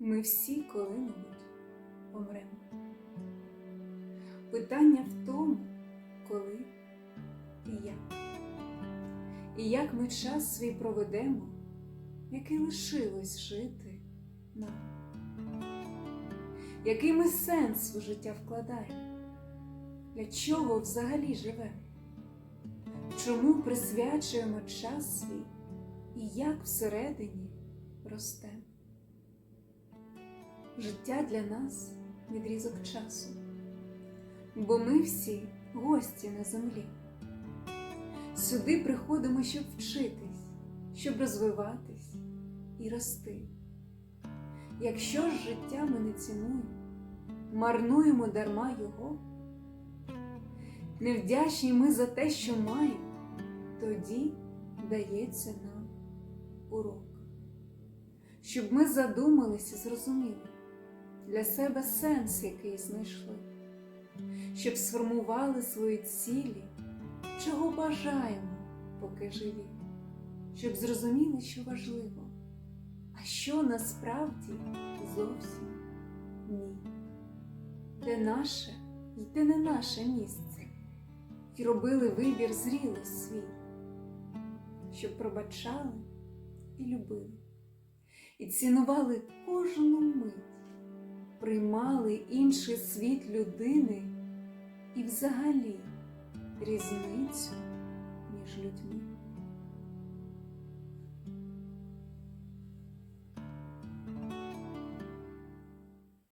Ми всі коли-небудь помремо. Питання в тому, коли і як. І як ми час свій проведемо, який лишилось жити нам. Який ми сенс у життя вкладаємо? Для чого взагалі живемо? Чому присвячуємо час свій і як всередині ростемо? Життя для нас відрізок часу, бо ми всі гості на землі. Сюди приходимо, щоб вчитись, щоб розвиватись і рости. Якщо ж життя ми не цінуємо, марнуємо дарма його, невдячні ми за те, що маємо, тоді дається нам урок. Щоб ми задумались і зрозуміли для себе сенс, який знайшли, щоб сформували свої цілі, чого бажаємо, поки живі, щоб зрозуміли, що важливо, а що насправді зовсім ні. Де наше і де не наше місце, і робили вибір зріло свій, щоб пробачали і любили, і цінували кожну мить приймали інший світ людини і взагалі різницю між людьми.